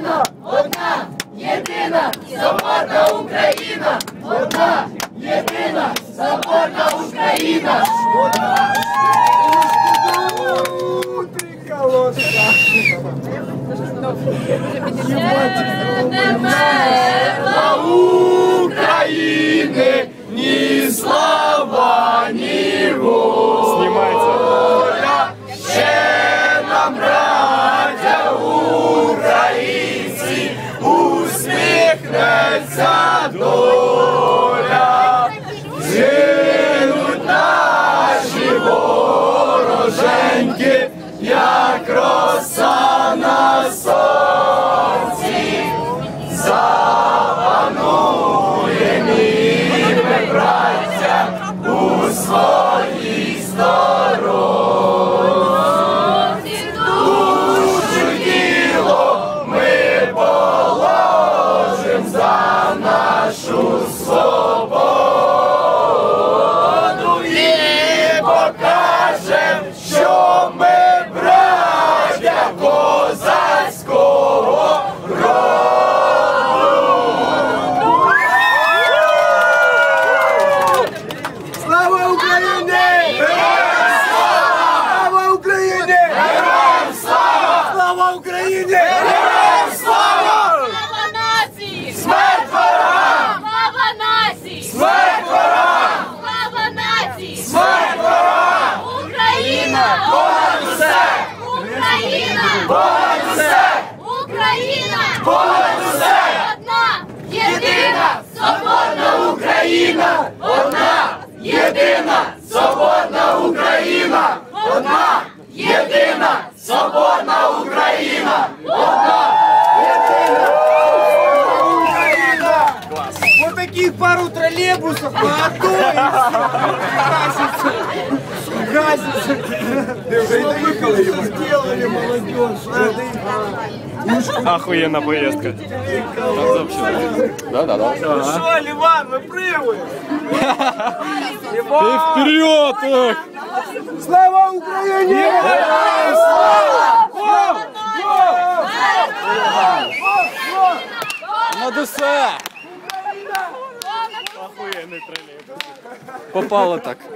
Україна, одна, єдина, соборна Україна, одна, єдина, соборна Україна, одна. України, Україні! Героям слава! Слава нації! Смерть ворогам! Слава нації! Смерть ворогам! Слава нації! Смерть ворогам! Україна! Понад усе! Україна! Понад усе! Україна! Понад усе! Одна! Єдина! Єдина! Соборна Україна! Одна! Єдина! таких пару троллейбусов по одной Разница! Разница! Что вы сделали, молодежь? Охуєнна поїздка. Ну что, Ливан, вы прыгали? Ти вперед! ох! Слава Україні! Героям слава! Над усе! Охуєнний тролейбус. Попало так.